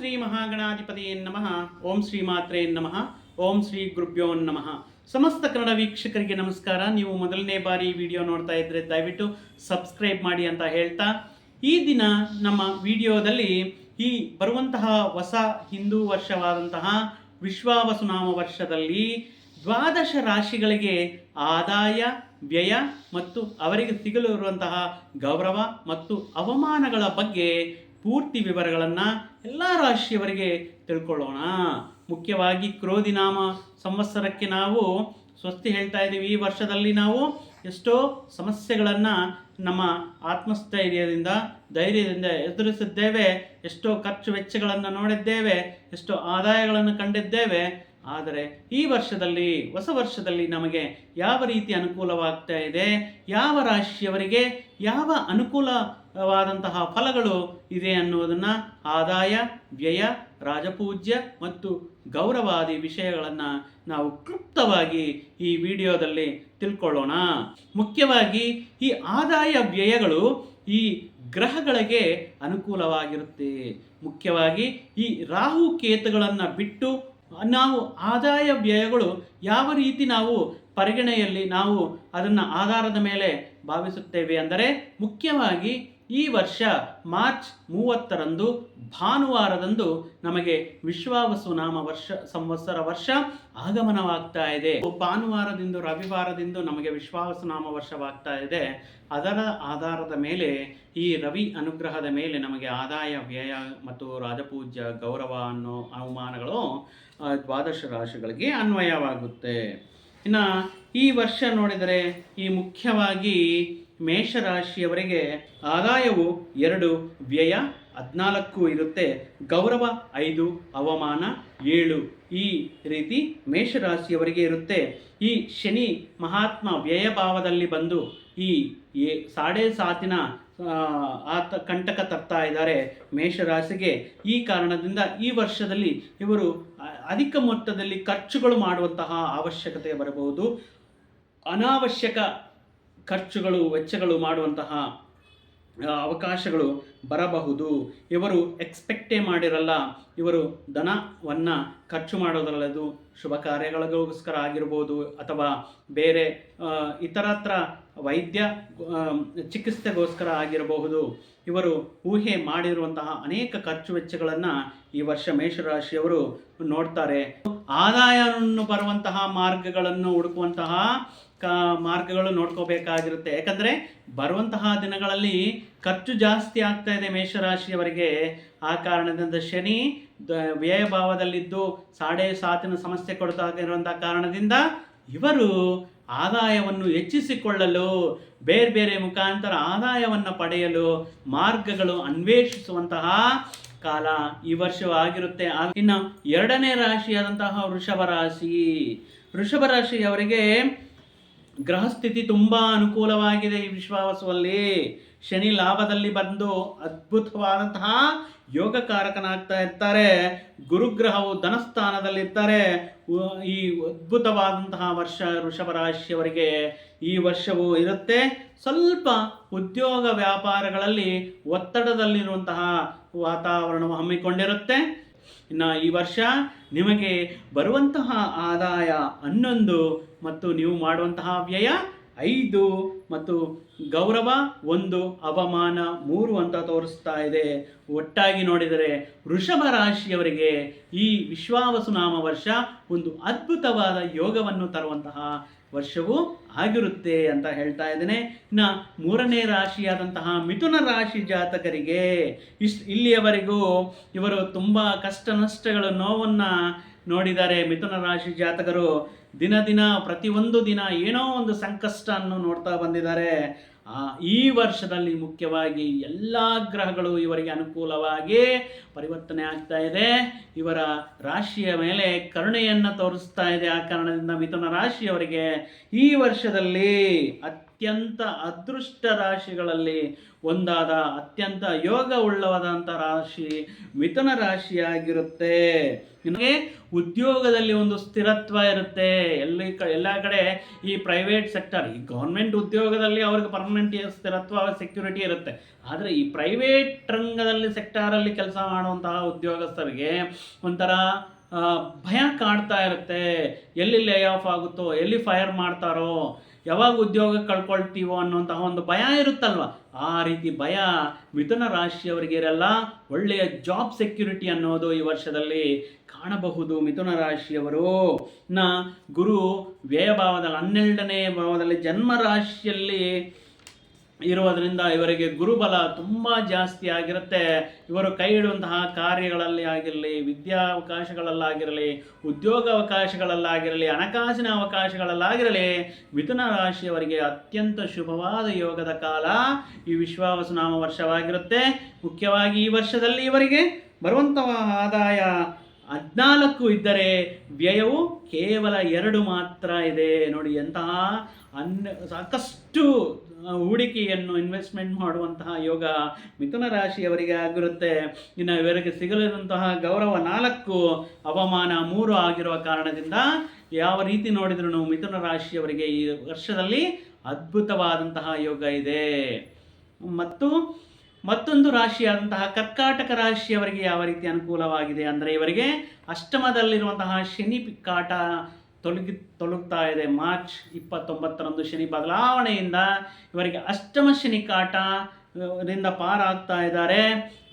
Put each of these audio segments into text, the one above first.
ಶ್ರೀ ಮಹಾಗಣಾಧಿಪತಿಯೇ ನಮಃ. ಓಂ ಶ್ರೀ ಮಾತ್ರೇ ನಮಃ. ಓಂ ಶ್ರೀ ಗುರುಭ್ಯೋ ನಮಃ. ಸಮಸ್ತ ಕನ್ನಡ ವೀಕ್ಷಕರಿಗೆ ನಮಸ್ಕಾರ. ನೀವು ಮೊದಲನೇ ಬಾರಿ ವಿಡಿಯೋ ನೋಡ್ತಾ ಇದ್ರೆ ದಯವಿಟ್ಟು ಸಬ್ಸ್ಕ್ರೈಬ್ ಮಾಡಿ ಅಂತ ಹೇಳ್ತಾ, ಈ ದಿನ ನಮ್ಮ ವಿಡಿಯೋದಲ್ಲಿ ಈ ಬರುವಂತಹ ಹೊಸ ಹಿಂದೂ ವರ್ಷವಾದಂತಹ ವಿಶ್ವಾವಸುನಾಮ ವರ್ಷದಲ್ಲಿ ದ್ವಾದಶ ರಾಶಿಗಳಿಗೆ ಆದಾಯ, ವ್ಯಯ ಮತ್ತು ಅವರಿಗೆ ಸಿಗಲು ಇರುವಂತಹ ಗೌರವ ಮತ್ತು ಅವಮಾನಗಳ ಬಗ್ಗೆ ಪೂರ್ತಿ ವಿವರಗಳನ್ನು ಎಲ್ಲ ರಾಶಿಯವರಿಗೆ ತಿಳ್ಕೊಳ್ಳೋಣ. ಮುಖ್ಯವಾಗಿ ಕ್ರೋಧಿನಾಮ ಸಂವತ್ಸರಕ್ಕೆ ನಾವು ಸ್ವಸ್ತಿ ಹೇಳ್ತಾ ಇದ್ದೀವಿ. ಈ ವರ್ಷದಲ್ಲಿ ನಾವು ಎಷ್ಟೋ ಸಮಸ್ಯೆಗಳನ್ನು ನಮ್ಮ ಆತ್ಮಸ್ಥೈರ್ಯದಿಂದ, ಧೈರ್ಯದಿಂದ ಎದುರಿಸಿದ್ದೇವೆ. ಎಷ್ಟೋ ಖರ್ಚು ವೆಚ್ಚಗಳನ್ನು ನೋಡಿದ್ದೇವೆ. ಎಷ್ಟೋ ಆದಾಯಗಳನ್ನು ಕಂಡಿದ್ದೇವೆ. ಆದರೆ ಈ ವರ್ಷದಲ್ಲಿ, ಹೊಸ ವರ್ಷದಲ್ಲಿ ನಮಗೆ ಯಾವ ರೀತಿ ಅನುಕೂಲವಾಗ್ತಾ ಇದೆ? ಯಾವ ರಾಶಿಯವರಿಗೆ ಯಾವ ಅನುಕೂಲವಾದಂತಹ ಫಲಗಳು ಇದೆ ಅನ್ನುವುದನ್ನು ಆದಾಯ, ವ್ಯಯ, ರಾಜಪೂಜ್ಯ ಮತ್ತು ಗೌರವಾದಿ ವಿಷಯಗಳನ್ನು ನಾವು ಕ್ಲುಪ್ತವಾಗಿ ಈ ವಿಡಿಯೋದಲ್ಲಿ ತಿಳ್ಕೊಳ್ಳೋಣ. ಮುಖ್ಯವಾಗಿ ಈ ಆದಾಯ, ವ್ಯಯಗಳು ಈ ಗ್ರಹಗಳಿಗೆ ಅನುಕೂಲವಾಗಿರುತ್ತೆ. ಮುಖ್ಯವಾಗಿ ಈ ರಾಹು ಕೇತುಗಳನ್ನು ಬಿಟ್ಟು ನಾವು ಆದಾಯ, ವ್ಯಯಗಳು ಯಾವ ರೀತಿ ನಾವು ಪರಿಗಣೆಯಲ್ಲಿ ನಾವು ಅದನ್ನು ಆಧಾರದ ಮೇಲೆ ಭಾವಿಸುತ್ತೇವೆ ಅಂದರೆ ಮುಖ್ಯವಾಗಿ ಈ ವರ್ಷ ಮಾರ್ಚ್ ಮೂವತ್ತರಂದು ಭಾನುವಾರದಂದು ನಮಗೆ ವಿಶ್ವಾವಸು ನಾಮ ವರ್ಷ, ಸಂವತ್ಸರ ವರ್ಷ ಆಗಮನವಾಗ್ತಾ ಇದೆ. ಭಾನುವಾರದಿಂದ ರವಿವಾರದಿಂದ ನಮಗೆ ವಿಶ್ವಾವಸು ನಾಮ ವರ್ಷವಾಗ್ತಾ ಇದೆ. ಅದರ ಆಧಾರದ ಮೇಲೆ ಈ ರವಿ ಅನುಗ್ರಹದ ಮೇಲೆ ನಮಗೆ ಆದಾಯ, ವ್ಯಯ ಮತ್ತು ರಾಜಪೂಜ್ಯ ಗೌರವ ಅನ್ನೋ ಅವಮಾನಗಳು ದ್ವಾದಶ ರಾಶಿಗಳಿಗೆ ಅನ್ವಯವಾಗುತ್ತೆ. ಇನ್ನು ಈ ವರ್ಷ ನೋಡಿದರೆ ಈ ಮುಖ್ಯವಾಗಿ ಮೇಷರಾಶಿಯವರಿಗೆ ಆದಾಯವು ಎರಡು, ವ್ಯಯ ಹದಿನಾಲ್ಕು ಇರುತ್ತೆ. ಗೌರವ ಐದು, ಅವಮಾನ ಏಳು ಈ ರೀತಿ ಮೇಷರಾಶಿಯವರಿಗೆ ಇರುತ್ತೆ. ಈ ಶನಿ ಮಹಾತ್ಮ ವ್ಯಯಭಾವದಲ್ಲಿ ಬಂದು ಈ ಸಾಡೆ ಸಾತಿನ ಆತ ಕಂಟಕ ತರ್ತಾ ಇದ್ದಾರೆ ಮೇಷರಾಶಿಗೆ. ಈ ಕಾರಣದಿಂದ ಈ ವರ್ಷದಲ್ಲಿ ಇವರು ಅಧಿಕ ಮೊತ್ತದಲ್ಲಿ ಖರ್ಚುಗಳು ಮಾಡುವಂತಹ ಅವಶ್ಯಕತೆ ಬರಬಹುದು. ಅನಾವಶ್ಯಕ ಖರ್ಚುಗಳು, ವೆಚ್ಚಗಳು ಮಾಡುವಂತಹ ಅವಕಾಶಗಳು ಬರಬಹುದು. ಇವರು ಎಕ್ಸ್ಪೆಕ್ಟೇ ಮಾಡಿರಲ್ಲ. ಇವರು ಧನವನ್ನು ಖರ್ಚು ಮಾಡೋದರಲ್ಲದು ಶುಭ ಕಾರ್ಯಗಳಿಗೋಸ್ಕರ ಆಗಿರ್ಬೋದು ಅಥವಾ ಬೇರೆ ಇತರತ್ರ ವೈದ್ಯ ಚಿಕಿತ್ಸೆಗೋಸ್ಕರ ಆಗಿರಬಹುದು. ಇವರು ಊಹೆ ಮಾಡಿರುವಂತಹ ಅನೇಕ ಖರ್ಚು ವೆಚ್ಚಗಳನ್ನು ಈ ವರ್ಷ ಮೇಷರಾಶಿಯವರು ನೋಡ್ತಾರೆ. ಆದಾಯವನ್ನು ಬರುವಂತಹ ಮಾರ್ಗಗಳನ್ನು ಹುಡುಕುವಂತಹ ಕ ಮಾರ್ಗಗಳು ನೋಡ್ಕೋಬೇಕಾಗಿರುತ್ತೆ. ಯಾಕಂದರೆ ಬರುವಂತಹ ದಿನಗಳಲ್ಲಿ ಖರ್ಚು ಜಾಸ್ತಿ ಆಗ್ತಾ ಇದೆ ಮೇಷರಾಶಿಯವರಿಗೆ. ಆ ಕಾರಣದಿಂದ ಶನಿ ವ್ಯಯ ಭಾವದಲ್ಲಿದ್ದು ಸಾಡೆ ಸಾತಿನ ಸಮಸ್ಯೆ ಕೊಡ್ತಾ ಇರುವಂಥ ಕಾರಣದಿಂದ ಇವರು ಆದಾಯವನ್ನು ಹೆಚ್ಚಿಸಿಕೊಳ್ಳಲು, ಬೇರೆ ಬೇರೆ ಮುಖಾಂತರ ಆದಾಯವನ್ನು ಪಡೆಯಲು ಮಾರ್ಗಗಳು ಅನ್ವೇಷಿಸುವಂತಹ ಕಾಲ ಈ ವರ್ಷವಾಗಿರುತ್ತೆ ಆಗಿರುತ್ತೆ. ಇನ್ನು ಎರಡನೇ ರಾಶಿಯಾದಂತಹ ವೃಷಭ ರಾಶಿ. ವೃಷಭ ರಾಶಿಯವರಿಗೆ ಗ್ರಹಸ್ಥಿತಿ ತುಂಬ ಅನುಕೂಲವಾಗಿದೆ ಈ ವಿಶ್ವಾವಸುವಲ್ಲಿ. ಶನಿ ಲಾಭದಲ್ಲಿ ಬಂದು ಅದ್ಭುತವಾದಂತಹ ಯೋಗಕಾರಕನಾಗ್ತಾ ಇರ್ತಾರೆ. ಗುರುಗ್ರಹವು ಧನಸ್ಥಾನದಲ್ಲಿರ್ತಾರೆ. ಈ ಅದ್ಭುತವಾದಂತಹ ವರ್ಷ ಋಷಭ ರಾಶಿಯವರಿಗೆ ಈ ವರ್ಷವು ಇರುತ್ತೆ. ಸ್ವಲ್ಪ ಉದ್ಯೋಗ ವ್ಯಾಪಾರಗಳಲ್ಲಿ ಒತ್ತಡದಲ್ಲಿರುವಂತಹ ವಾತಾವರಣವು ಹಮ್ಮಿಕೊಂಡಿರುತ್ತೆ. ಇನ್ನು ಈ ವರ್ಷ ನಿಮಗೆ ಬರುವಂತಹ ಆದಾಯ ಹನ್ನೊಂದು ಮತ್ತು ನೀವು ಮಾಡುವಂತಹ ವ್ಯಯ ಐದು ಮತ್ತು ಗೌರವ ಒಂದು, ಅವಮಾನ ಮೂರು ಅಂತ ತೋರಿಸ್ತಾ ಇದೆ. ಒಟ್ಟಾಗಿ ನೋಡಿದರೆ ವೃಷಭ ರಾಶಿಯವರಿಗೆ ಈ ವಿಶ್ವಾವಸುನಾಮ ವರ್ಷ ಒಂದು ಅದ್ಭುತವಾದ ಯೋಗವನ್ನು ತರುವಂತಹ ವರ್ಷವೂ ಆಗಿರುತ್ತೆ ಅಂತ ಹೇಳ್ತಾ ಇದ್ದೇನೆ. ಇನ್ನು ಮೂರನೇ ರಾಶಿಯಾದಂತಹ ಮಿಥುನ ರಾಶಿ ಜಾತಕರಿಗೆ ಇಷ್ಟು ಇಲ್ಲಿಯವರೆಗೂ ಇವರು ತುಂಬ ಕಷ್ಟ ನಷ್ಟಗಳ ನೋವನ್ನು ನೋಡಿದ್ದಾರೆ ಮಿಥುನ ರಾಶಿ ಜಾತಕರು ದಿನ ದಿನ ಪ್ರತಿಯೊಂದು ದಿನ ಏನೋ ಒಂದು ಸಂಕಷ್ಟ ಅನ್ನು ನೋಡ್ತಾ ಬಂದಿದ್ದಾರೆ. ಈ ವರ್ಷದಲ್ಲಿ ಮುಖ್ಯವಾಗಿ ಎಲ್ಲ ಗ್ರಹಗಳು ಇವರಿಗೆ ಅನುಕೂಲವಾಗಿ ಪರಿವರ್ತನೆ ಆಗ್ತಾ ಇದೆ. ಇವರ ರಾಶಿಯ ಮೇಲೆ ಕರುಣೆಯನ್ನು ತೋರಿಸ್ತಾ ಇದೆ. ಆ ಕಾರಣದಿಂದ ಮಿಥುನ ರಾಶಿಯವರಿಗೆ ಈ ವರ್ಷದಲ್ಲಿ ಅತ್ಯಂತ ಅದೃಷ್ಟ ರಾಶಿಗಳಲ್ಲಿ ಒಂದಾದ ಅತ್ಯಂತ ಯೋಗ ಉಳ್ಳವಾದಂಥ ರಾಶಿ ಮಿಥುನ ರಾಶಿಯಾಗಿರುತ್ತೆ. ನಿಮಗೆ ಉದ್ಯೋಗದಲ್ಲಿ ಒಂದು ಸ್ಥಿರತ್ವ ಇರುತ್ತೆ. ಎಲ್ಲಿ ಕ, ಎಲ್ಲ ಕಡೆ ಈ ಪ್ರೈವೇಟ್ ಸೆಕ್ಟರ್ ಈ ಗೌರ್ಮೆಂಟ್ ಉದ್ಯೋಗದಲ್ಲಿ ಅವ್ರಿಗೆ ಪರ್ಮನೆಂಟ್ ಸ್ಥಿರತ್ವ ಸೆಕ್ಯೂರಿಟಿ ಇರುತ್ತೆ. ಆದರೆ ಈ ಪ್ರೈವೇಟ್ ರಂಗದಲ್ಲಿ ಸೆಕ್ಟಾರಲ್ಲಿ ಕೆಲಸ ಮಾಡುವಂತಹ ಉದ್ಯೋಗಸ್ಥರಿಗೆ ಒಂಥರ ಭಯ ಕಾಡ್ತಾ ಇರುತ್ತೆ. ಎಲ್ಲಿ ಲೇ ಆಫ್ ಆಗುತ್ತೋ, ಎಲ್ಲಿ ಫೈರ್ ಮಾಡ್ತಾರೋ ಯಾವಾಗ ಉದ್ಯೋಗ ಕಳ್ಕೊಳ್ತೀವೋ ಅನ್ನುವಂತಹ ಒಂದು ಭಯ ಇರುತ್ತಲ್ವ? ಆ ರೀತಿ ಭಯ ಮಿಥುನ ರಾಶಿಯವರಿಗೆ ಇರಲ್ಲ ಒಳ್ಳೆಯ ಜಾಬ್ ಸೆಕ್ಯೂರಿಟಿ ಅನ್ನೋದು ಈ ವರ್ಷದಲ್ಲಿ ಕಾಣಬಹುದು ಮಿಥುನ ರಾಶಿಯವರು. ನ ಗುರು ವ್ಯಯಭಾವದಲ್ಲಿ ಹನ್ನೆರಡನೇ ಭಾವದಲ್ಲಿ ಜನ್ಮ ರಾಶಿಯಲ್ಲಿ ಇರುವುದರಿಂದ ಇವರಿಗೆ ಗುರುಬಲ ತುಂಬ ಜಾಸ್ತಿ ಆಗಿರುತ್ತೆ. ಇವರು ಕೈ ಇಡುವಂತಹ ಕಾರ್ಯಗಳಲ್ಲಿ ಆಗಿರಲಿ, ವಿದ್ಯಾವಕಾಶಗಳಲ್ಲಾಗಿರಲಿ ಉದ್ಯೋಗ ಅವಕಾಶಗಳಲ್ಲಾಗಿರಲಿ ಹಣಕಾಸಿನ ಅವಕಾಶಗಳಲ್ಲಾಗಿರಲಿ, ಮಿಥುನ ರಾಶಿಯವರಿಗೆ ಅತ್ಯಂತ ಶುಭವಾದ ಯೋಗದ ಕಾಲ ಈ ವಿಶ್ವಾವಸುನಾಮ ವರ್ಷವಾಗಿರುತ್ತೆ. ಮುಖ್ಯವಾಗಿ ಈ ವರ್ಷದಲ್ಲಿ ಇವರಿಗೆ ಬರುವಂತಹ ಆದಾಯ ಹದಿನಾಲ್ಕು ಇದ್ದರೆ ವ್ಯಯವು ಕೇವಲ ಎರಡು ಮಾತ್ರ ಇದೆ. ನೋಡಿ ಎಂತಹ ಅನ್ ಸಾಕಷ್ಟು ಹೂಡಿಕೆಯನ್ನು ಇನ್ವೆಸ್ಟ್ಮೆಂಟ್ ಮಾಡುವಂತಹ ಯೋಗ ಮಿಥುನ ರಾಶಿಯವರಿಗೆ ಆಗಿರುತ್ತೆ. ಇನ್ನು ಇವರಿಗೆ ಸಿಗಲಿರುವಂತಹ ಗೌರವ ನಾಲ್ಕು, ಅವಮಾನ ಮೂರು ಆಗಿರುವ ಕಾರಣದಿಂದ ಯಾವ ರೀತಿ ನೋಡಿದ್ರು ಮಿಥುನ ರಾಶಿಯವರಿಗೆ ಈ ವರ್ಷದಲ್ಲಿ ಅದ್ಭುತವಾದಂತಹ ಯೋಗ ಇದೆ. ಮತ್ತು ಮತ್ತೊಂದು ರಾಶಿಯಾದಂತಹ ಕರ್ಕಾಟಕ ರಾಶಿಯವರಿಗೆ ಯಾವ ರೀತಿ ಅನುಕೂಲವಾಗಿದೆ ಅಂದರೆ ಇವರಿಗೆ ಅಷ್ಟಮದಲ್ಲಿರುವಂತಹ ಶನಿ ಪಿಕ್ಕಾಟ ತೊಲಗಿ ತೊಲಗ್ತಾ ಇದೆ. ಮಾರ್ಚ್ ಇಪ್ಪತ್ತೊಂಬತ್ತರಂದು ಶನಿ ಬದಲಾವಣೆಯಿಂದ ಇವರಿಗೆ ಅಷ್ಟಮ ಶನಿ ಕಾಟ ರಿಂದ ಪಾರಾಗ್ತಾ ಇದ್ದಾರೆ.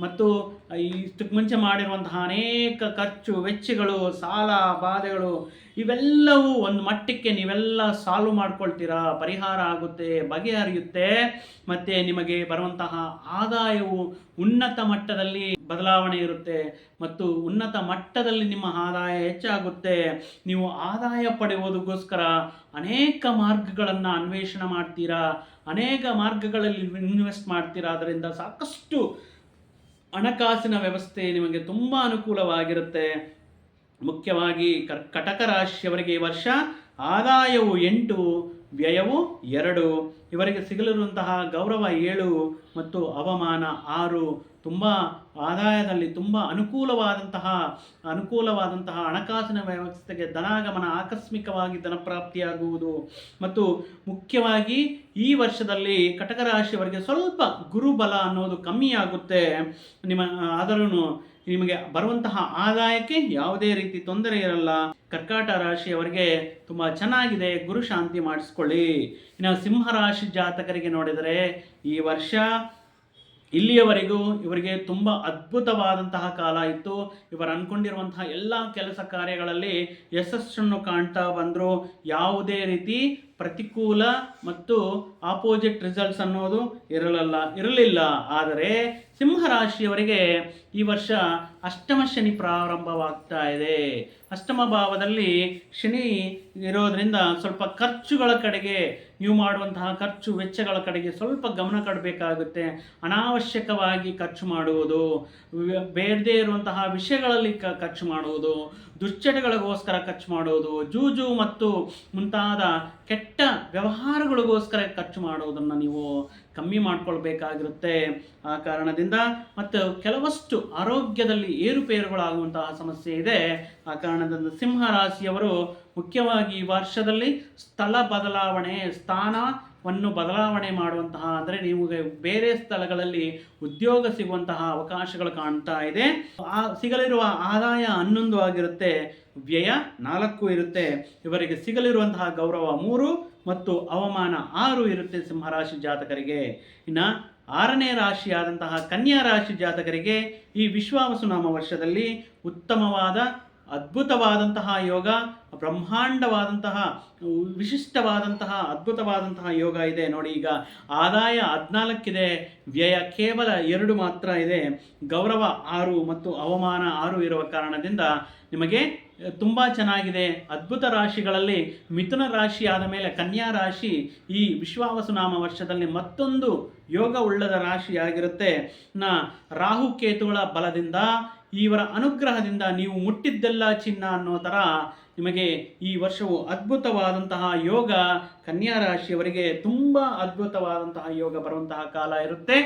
ಮತ್ತು ಇಷ್ಟಕ್ಕೆ ಮುಂಚೆ ಮಾಡಿರುವಂತಹ ಅನೇಕ ಖರ್ಚು, ವೆಚ್ಚಗಳು, ಸಾಲ, ಬಾಧೆಗಳು, ಇವೆಲ್ಲವೂ ಒಂದು ಮಟ್ಟಕ್ಕೆ ನೀವೆಲ್ಲ ಸಾಲ್ವ್ ಮಾಡ್ಕೊಳ್ತೀರಾ? ಪರಿಹಾರ ಆಗುತ್ತೆ, ಬಗೆಹರಿಯುತ್ತೆ. ಮತ್ತು ನಿಮಗೆ ಬರುವಂತಹ ಆದಾಯವು ಉನ್ನತ ಮಟ್ಟದಲ್ಲಿ ಬದಲಾವಣೆ ಇರುತ್ತೆ ಮತ್ತು ಉನ್ನತ ಮಟ್ಟದಲ್ಲಿ ನಿಮ್ಮ ಆದಾಯ ಹೆಚ್ಚಾಗುತ್ತೆ. ನೀವು ಆದಾಯ ಪಡೆಯುವುದಕ್ಕೋಸ್ಕರ ಅನೇಕ ಮಾರ್ಗಗಳನ್ನು ಅನ್ವೇಷಣೆ ಮಾಡ್ತೀರಾ? ಅನೇಕ ಮಾರ್ಗಗಳಲ್ಲಿ ಇನ್ವೆಸ್ಟ್ ಮಾಡ್ತೀರಾ? ಅದರಿಂದ ಸಾಕಷ್ಟು ಹಣಕಾಸಿನ ವ್ಯವಸ್ಥೆ ನಿಮಗೆ ತುಂಬ ಅನುಕೂಲವಾಗಿರುತ್ತೆ. ಮುಖ್ಯವಾಗಿ ಕರ್ಕಟಕ ರಾಶಿಯವರಿಗೆ ಈ ವರ್ಷ ಆದಾಯವು ಎಂಟು, ವ್ಯಯವು ಎರಡು. ಇವರಿಗೆ ಸಿಗಲಿರುವಂತಹ ಗೌರವ ಏಳು ಮತ್ತು ಅವಮಾನ ಆರು. ತುಂಬ ಆದಾಯದಲ್ಲಿ ತುಂಬ ಅನುಕೂಲವಾದಂತಹ ಅನುಕೂಲವಾದಂತಹ ಹಣಕಾಸಿನ ವ್ಯವಸ್ಥೆಗೆ ಧನಾಗಮನ ಆಕಸ್ಮಿಕವಾಗಿ ಧನಪ್ರಾಪ್ತಿಯಾಗುವುದು. ಮತ್ತು ಮುಖ್ಯವಾಗಿ ಈ ವರ್ಷದಲ್ಲಿ ಕಟಕ ರಾಶಿಯವರಿಗೆ ಸ್ವಲ್ಪ ಗುರುಬಲ ಅನ್ನೋದು ಕಮ್ಮಿಯಾಗುತ್ತೆ. ನಿಮ್ಮ, ಆದರೂ ನಿಮಗೆ ಬರುವಂತಹ ಆದಾಯಕ್ಕೆ ಯಾವುದೇ ರೀತಿ ತೊಂದರೆ ಇರಲ್ಲ. ಕರ್ಕಾಟ ರಾಶಿಯವರಿಗೆ ತುಂಬ ಚೆನ್ನಾಗಿದೆ. ಗುರು ಶಾಂತಿ ಮಾಡಿಸ್ಕೊಳ್ಳಿ. ಇನ್ನು ಸಿಂಹರಾಶಿ ಜಾತಕರಿಗೆ ನೋಡಿದರೆ ಈ ವರ್ಷ ಇಲ್ಲಿಯವರೆಗೂ ಇವರಿಗೆ ತುಂಬ ಅದ್ಭುತವಾದಂತಹ ಕಾಲ ಇತ್ತು. ಇವರು ಅಂದ್ಕೊಂಡಿರುವಂತಹ ಎಲ್ಲ ಕೆಲಸ ಕಾರ್ಯಗಳಲ್ಲಿ ಯಶಸ್ಸನ್ನು ಕಾಣ್ತಾ ಬಂದರು. ಯಾವುದೇ ರೀತಿ ಪ್ರತಿಕೂಲ ಮತ್ತು ಆಪೋಸಿಟ್ ರಿಸಲ್ಟ್ಸ್ ಅನ್ನೋದು ಇರಲಲ್ಲ, ಇರಲಿಲ್ಲ. ಆದರೆ ಸಿಂಹರಾಶಿಯವರಿಗೆ ಈ ವರ್ಷ ಅಷ್ಟಮ ಶನಿ ಪ್ರಾರಂಭವಾಗ್ತಾ ಇದೆ. ಅಷ್ಟಮ ಭಾವದಲ್ಲಿ ಶನಿ ಇರೋದರಿಂದ ಸ್ವಲ್ಪ ಖರ್ಚುಗಳ ಕಡೆಗೆ ನೀವು ಮಾಡುವಂತಹ ಖರ್ಚು ವೆಚ್ಚಗಳ ಕಡೆಗೆ ಸ್ವಲ್ಪ ಗಮನ ಕೊಡಬೇಕಾಗುತ್ತೆ. ಅನಾವಶ್ಯಕವಾಗಿ ಖರ್ಚು ಮಾಡುವುದು ಬೇರೆದೇ ಇರುವಂತಹ ವಿಷಯಗಳಲ್ಲಿ ಖರ್ಚು ಮಾಡುವುದು ದುಶ್ಚಟಗಳಿಗೋಸ್ಕರ ಖರ್ಚು ಮಾಡೋದು, ಜೂಜು ಮತ್ತು ಮುಂತಾದ ಕೆಟ್ಟ ವ್ಯವಹಾರಗಳಿಗೋಸ್ಕರ ಖರ್ಚು ಮಾಡೋದನ್ನು ನೀವು ಕಮ್ಮಿ ಮಾಡಿಕೊಳ್ಬೇಕಾಗಿರುತ್ತೆ. ಆ ಕಾರಣದಿಂದ ಮತ್ತು ಕೆಲವಷ್ಟು ಆರೋಗ್ಯದಲ್ಲಿ ಏರುಪೇರುಗಳಾಗುವಂತಹ ಸಮಸ್ಯೆ ಇದೆ. ಆ ಕಾರಣದಿಂದ ಸಿಂಹ ರಾಶಿಯವರು ಮುಖ್ಯವಾಗಿ ವರ್ಷದಲ್ಲಿ ಸ್ಥಳ ಬದಲಾವಣೆ ಸ್ಥಾನವನ್ನು ಬದಲಾವಣೆ ಮಾಡುವಂತಹ, ಅಂದರೆ ನೀವು ಬೇರೆ ಸ್ಥಳಗಳಲ್ಲಿ ಉದ್ಯೋಗ ಸಿಗುವಂತಹ ಅವಕಾಶಗಳು ಕಾಣ್ತಾ ಇದೆ. ಆ, ಸಿಗಲಿರುವ ಆದಾಯ ಹನ್ನೊಂದು ಆಗಿರುತ್ತೆ, ವ್ಯಯ ನಾಲ್ಕು ಇರುತ್ತೆ. ಇವರಿಗೆ ಸಿಗಲಿರುವಂತಹ ಗೌರವ ಮೂರು ಮತ್ತು ಅವಮಾನ ಆರು ಇರುತ್ತೆ ಸಿಂಹರಾಶಿ ಜಾತಕರಿಗೆ. ಇನ್ನು ಆರನೇ ರಾಶಿಯಾದಂತಹ ಕನ್ಯಾ ರಾಶಿ ಜಾತಕರಿಗೆ ಈ ವಿಶ್ವಾವಸುನಾಮ ವರ್ಷದಲ್ಲಿ ಉತ್ತಮವಾದ ಅದ್ಭುತವಾದಂತಹ ಯೋಗ, ಬ್ರಹ್ಮಾಂಡವಾದಂತಹ ವಿಶಿಷ್ಟವಾದಂತಹ ಅದ್ಭುತವಾದಂತಹ ಯೋಗ ಇದೆ. ನೋಡಿ ಈಗ ಆದಾಯ ಹದಿನಾಲ್ಕಿದೆ, ವ್ಯಯ ಕೇವಲ ಎರಡು ಮಾತ್ರ ಇದೆ. ಗೌರವ ಆರು ಮತ್ತು ಅವಮಾನ ಆರು ಇರುವ ಕಾರಣದಿಂದ ನಿಮಗೆ ತುಂಬ ಚೆನ್ನಾಗಿದೆ. ಅದ್ಭುತ ರಾಶಿಗಳಲ್ಲಿ ಮಿಥುನ ರಾಶಿ ಆದ ಮೇಲೆ ಕನ್ಯಾ ರಾಶಿ ಈ ವಿಶ್ವಾವಸುನಾಮ ವರ್ಷದಲ್ಲಿ ಮತ್ತೊಂದು ಯೋಗ ಉಳ್ಳದ ರಾಶಿಯಾಗಿರುತ್ತೆ. ನ ರಾಹು ಕೇತುಗಳ ಬಲದಿಂದ ಇವರ ಅನುಗ್ರಹದಿಂದ ನೀವು ಮುಟ್ಟಿದ್ದೆಲ್ಲ ಚಿನ್ನ ಅನ್ನೋ ಥರ ನಿಮಗೆ ಈ ವರ್ಷವು ಅದ್ಭುತವಾದಂತಹ ಯೋಗ ಕನ್ಯಾ ರಾಶಿಯವರಿಗೆ ತುಂಬ ಅದ್ಭುತವಾದಂತಹ ಯೋಗ ಬರುವಂತಹ ಕಾಲ ಇರುತ್ತೆ.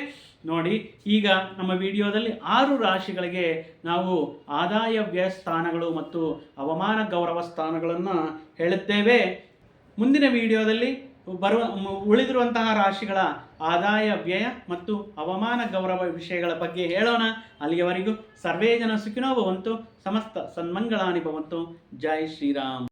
ನೋಡಿ, ಈಗ ನಮ್ಮ ವಿಡಿಯೋದಲ್ಲಿ ಆರು ರಾಶಿಗಳಿಗೆ ನಾವು ಆದಾಯ ವ್ಯಯ ಸ್ಥಾನಗಳು ಮತ್ತು ಅವಮಾನ ಗೌರವ ಸ್ಥಾನಗಳನ್ನು ಹೇಳುತ್ತೇವೆ. ಮುಂದಿನ ವಿಡಿಯೋದಲ್ಲಿ ಬರುವ ಉಳಿದಿರುವಂತಹ ರಾಶಿಗಳ ಆದಾಯ ವ್ಯಯ ಮತ್ತು ಅವಮಾನ ಗೌರವ ವಿಷಯಗಳ ಬಗ್ಗೆ ಹೇಳೋಣ. ಅಲ್ಲಿಯವರೆಗೂ ಸರ್ವೇ ಜನ ಸುಖಿನೋ ಭವಂತು ಸಮಸ್ತ ಸನ್ಮಂಗಳಾನಿ ಭವಂತು. ಜೈ ಶ್ರೀರಾಮ್.